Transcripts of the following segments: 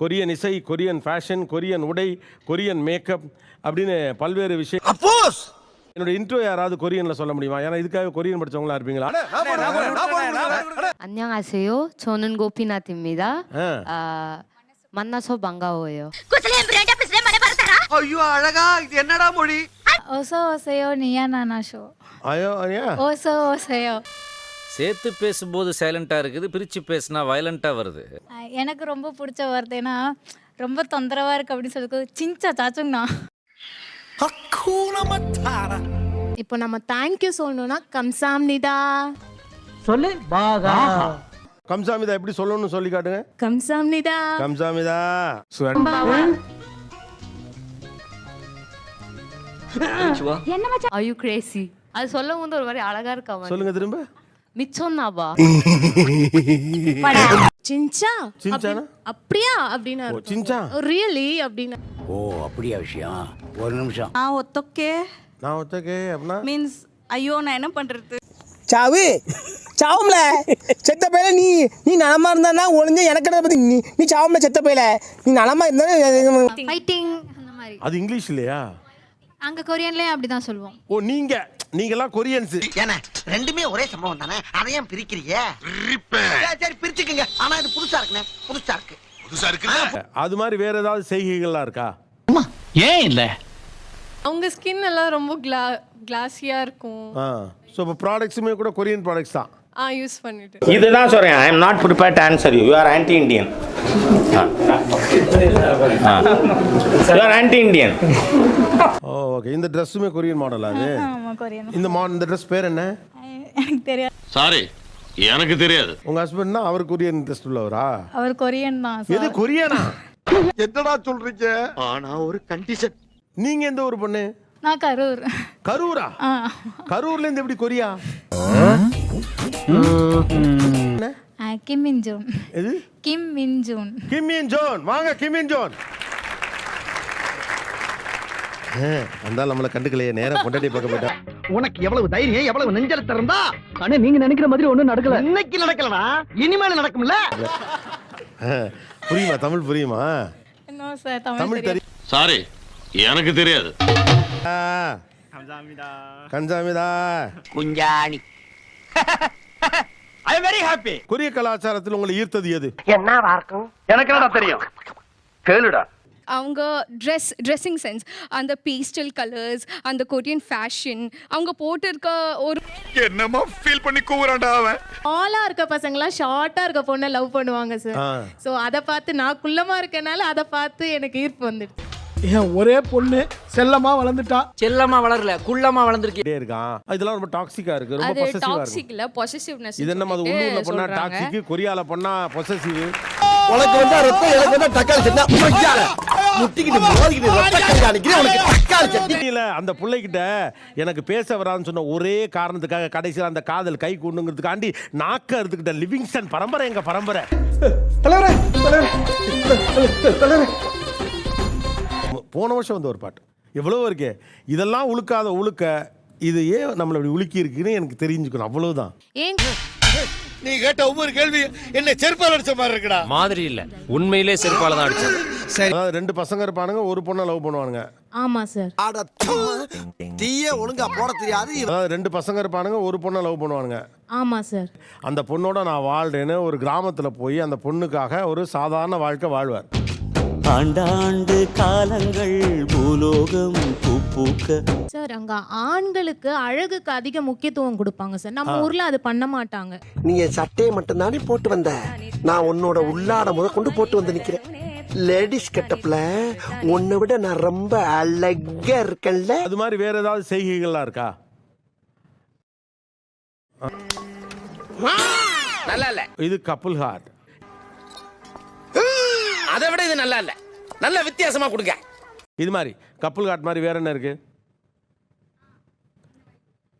Korean இசை Korean fashion Korean உடை Korean makeup அப்படின்னு பல்வேறு விஷயம் அப்போஸ் என்னோட இன்ட்ரோ யாராவது கொரியன்ல சொல்ல முடியுமா ஏன்னா இதுக்காக கொரியன் படிச்சவங்களா இருப்பீங்களா 안녕하세요. 저는 고피나트입니다. ஆ. 아, 만나서 반가워요. ஐயோ அழகா இது என்னடா மொழி 어서 오세요 니야나 ஒசோ ஒசையோ நீயா நானா ஐயோ ஐயா ஓசோ ஓசையோ சேர்த்து பேசும்போது சைலண்ட்டாக இருக்குது பிரித்து பேசுனா வயலண்ட்டாக வருது. எனக்கு ரொம்ப பிடிச்ச வார்த்தைனா ரொம்ப தொந்தரவா இருக்கு அப்படின்னு சொல்லி சின்ச்சா சாச்சுங்கண்ணா. இப்போ நம்ம தேங்க் யூ சொல்லணும்னா கம்சாம்னிதா கம்சாமிதா எப்படி சொல்லணும்னு சொல்லி காட்டுங்க. கம்சாம்னிதா கம்சாமிதா சுவன் Are you crazy? அது சொல்லும் போது ஒரு மாதிரி அழகா இருக்கா. சொல்லுங்க திரும்ப. மிச்சம்னாபா சின்ச்சா சின்சானா? அப்படியா? அப்படின்னா சின்சா ரியலி அப்படின்னா ஓ அப்படியா விஷயம்? ஒரு நிமிஷம். நான் ஒத்தொக்கே. நான் ஒத்தக்கே அப்படின்னா மீன்ஸ் ஐயோ நான் என்ன பண்றது? சாவு. சாவும்ல. செத்த பையல நீ நீ நலமா இருந்தா ஒளிஞ்ச எனக்கு பத்தி? நீ நீ சாவும்ல செத்த பையல. நீ நலமா இருந்தா ஃபைட்டிங் அந்த மாதிரி அது இங்கிலீஷ் இல்லையா? அங்க கொரியன்லயும் அப்படிதான் சொல்லுவோம் ஓ நீங்க நீங்கெல்லாம் கொரியன்ஸ். ஏன ரெண்டுமே ஒரே சம்பவம் தானே? அதை ஏன் பிரிக்கிறீங்க சரி, சரி பிரிச்சுக்குங்க. ஆனா இது புதுசா இருக்குண்ணே புதுசா இருக்கு. புதுசா இருக்கு அது மாதிரி வேற ஏதாவது செய்கைகள்லாம் இருக்கா? அவங்க ஸ்கின் எல்லாம் ரொம்ப கிளா கிளாஸியா இருக்கும். ஆ ஸோ இப்போ ப்ராடக்ட்ஸுமே கூட கொரியன் ப்ராடக்ட்ஸ் தான். ஆ யூஸ் பண்ணிட்டு. இதுதான் சொல்றேன் I am not prepare to answer you you are anti Indian you are anti Indian oh okay இந்த ட்ரெஸ்ஸுமே கொரியன் மாடலா அது? ஆமா கொரியன் இந்த மாடல் இந்த ட்ரெஸ் பேர் என்ன? எனக்கு தெரியாது. சாரி எனக்கு தெரியாது. உங்க ஹஸ்பண்ட்னா அவர் கொரியன் இன்ட்ரெஸ்ட் உள்ளவரா? அவர் கொரியன் தான் எது கொரியனா என்னடா சொல்றீங்க? ஆனா ஒரு கண்டிஷன் நீங்க எந்த ஊர் பொண்ணு? நான் கரூர். கரூரா? கரூர்ல இருந்து எப்படி கொரியா கிம் மின் ஜூன். எது? கிம் மின் ஜூன். கிம்மியன் ஜோன். வாங்க கிம்மியன் ஜோன். அந்த நம்மளை கண்டுக்கலையே நேரா பொண்டாட்டி பார்க்க போயிட்டான் உனக்கு எவ்வளவு தைரியம் எவ்வளவு நெஞ்சல திறந்தா? அண்ணே நீங்க நினைக்கிற மாதிரி ஒண்ணும் நடக்கல. இன்னைக்கு நடக்கலடா. இனிமேல நடக்கும்ல? புரியுமா? தமிழ் புரியுமா? தமிழ் தெரியும் சாரி எனக்கு தெரியாது. கஞ்சாமிதா குஞ்சாணி. ஐ வெரி ஹாப்பி கொரிய கலாச்சாரத்தில் உங்களை ஈர்த்தது எது? எனக்கு என்னடா தெரியும்? கேளுடா. அவங்க ட்ரெஸ் ட்ரெஸ்ஸிங் சென்ஸ் அந்த பேஸ்டல் கலர்ஸ் அந்த கொரியன் ஃபேஷன் அவங்க போட்டிருக்க ஒரு என்னமா ஃபீல் பண்ணி கூவுறான்டா அவன். ஆலா இருக்க பசங்களாம் ஷார்ட்டா இருக்க பொண்ணை லவ் பண்ணுவாங்க சார். ஸோ அதை பார்த்து நான் குள்ளமா இருக்கனால அதை பார்த்து எனக்கு ஈர்ப்பு வந்துடுச்சு. என் ஒரே பொண்ணு செல்லமா வளர்ந்துட்டா? செல்லமா வளரல குள்ளமா வளர்ந்துருக்கு. இருக்கான் இதெல்லாம் ரொம்ப டாக்ஸிக்கா இருக்கு ரொம்ப பொசசிவா இருக்கு. டாக்ஸிக் இல்ல பொசசிவ்னஸ் இது என்ன அது உள்ளூர்ல பண்ணா டாக்ஸிக் கொரியால பண்ணா பொசசிவ் உனக்கு வந்தா ரத்தம் எனக்கு வந்தா தக்காளி அந்த பிள்ளைகிட்ட எனக்கு பேச வரான்னு சொன்ன ஒரே காரணத்துக்காக கடைசியில் அந்த காதல் கை கூண்டுங்கிறதுக்காண்டி நாக்க எடுத்துக்கிட்ட லிவிங்ஸ்டன் பரம்பரை எங்க பரம்பரை. போன வருஷம் வந்த ஒரு பாட்டு. எவ்வளவோ இருக்கே. இதெல்லாம் உழுக்காத உழுக்க இது ஏன் நம்மளை இப்படி உலுக்கி இருக்குன்னு எனக்கு தெரிஞ்சுக்கணும். அவ்வளவுதான். நீ கேட்ட ஒவ்வொரு கேள்வி என்ன செருப்பால் அடிச்ச மாதிரி இருக்குடா. மாதிரி இல்ல. உண்மையிலே செருப்பால தான் அடிச்சது. அதாவது ரெண்டு பசங்க இருப்பானுங்க ஒரு பொண்ணை லவ் பண்ணுவானுங்க. ஆமா சார் அட தீய ஒழுங்கா போட தெரியாது அதாவது ரெண்டு பசங்க இருப்பானுங்க ஒரு பொண்ணை லவ் பண்ணுவானுங்க. ஆமா சார் அந்த பொண்ணோட நான் வாழ்றேன்னு ஒரு கிராமத்துல போய் அந்த பொண்ணுக்காக ஒரு சாதாரண வாழ்க்கை வாழ்வார். ஆண்டாண்டு காலங்கள் பூலோகம் பூக்க சார் அங்க ஆண்களுக்கு அழகுக்கு அதிக முக்கியத்துவம் கொடுப்பாங்க சார் நம்ம ஊர்ல அது பண்ண மாட்டாங்க. நீ என் சட்டையை மட்டும் தானே போட்டு வந்த? நான் உன்னோட உள்ளாட முத கொண்டு போட்டு வந்து நிக்கிறேன். லேடிஸ் கெட்டப்ல உன்னை விட நான் ரொம்ப அழகா இருக்கேன்ல அது மாதிரி வேற ஏதாவது செய்கைகள்லாம் இருக்கா நல்லா இல்ல இது கப்புல் ஹார்ட் அதை விட இது நல்லா இல்ல நல்ல வித்தியாசமா கொடுங்க இது மாதிரி கப்புல் ஹார்ட் மாதிரி வேற என்ன இருக்கு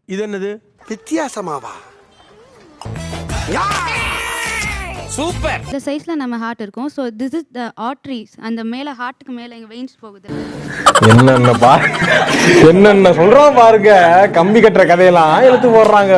இது என்னது வித்தியாசமாவா சூப்பர். இந்த சைஸ்ல நம்ம ஹார்ட் இருக்கும். So this is the arteries அந்த மேல ஹார்ட்டுக்கு மேல எங்க வெயின்ஸ் போகுது. என்னென்ன பா என்னென்ன சொல்றோம் பாருங்க. கம்பி கட்டுற கதையெல்லாம் எடுத்து போடுறாங்க.